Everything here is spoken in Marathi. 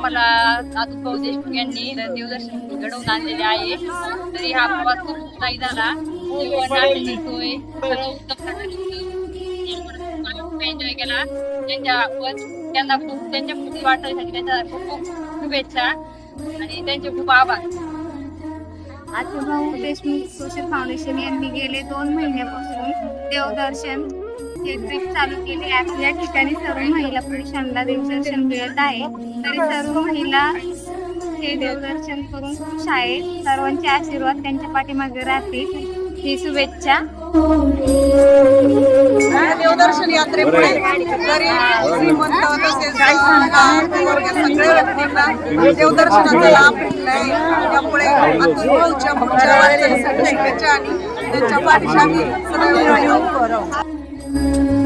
मला नातू देशमुख यांनी देवदर्शन घडवून आणलेले आहे. तरी हा प्रवास खूप उत्साही झाला. हो, हो, सोय उत्तम खूप एन्जॉय केला. त्यांच्या त्यांना खूप त्यांच्या पुढील वाटण्यासाठी त्यांच्या खूप खूप शुभेच्छा आणि त्यांचे खूप आभार. भाऊ देशमुख सोशल फाउंडेशन यांनी गेले दोन महिन्यापासून देवदर्शन हे चालू केली. आहे या ठिकाणी सर्व महिला पुरुषांना देवदर्शन मिळत आहे. तरी सर्व महिला हे देवदर्शन करून खुश आहेत सर्वांचे आशीर्वाद त्यांच्या पाठीमागे राहतील. ही शुभेच्छा. देवदर्शन यात्रेमुळे गरीब श्रीमंत तसेच वर्ग व्यक्तींना देवदर्शनाचा लाभ भेटलाय. त्यामुळे अतुल भाऊच्या आणि त्यांच्या पाठीशी सदैव Thank you.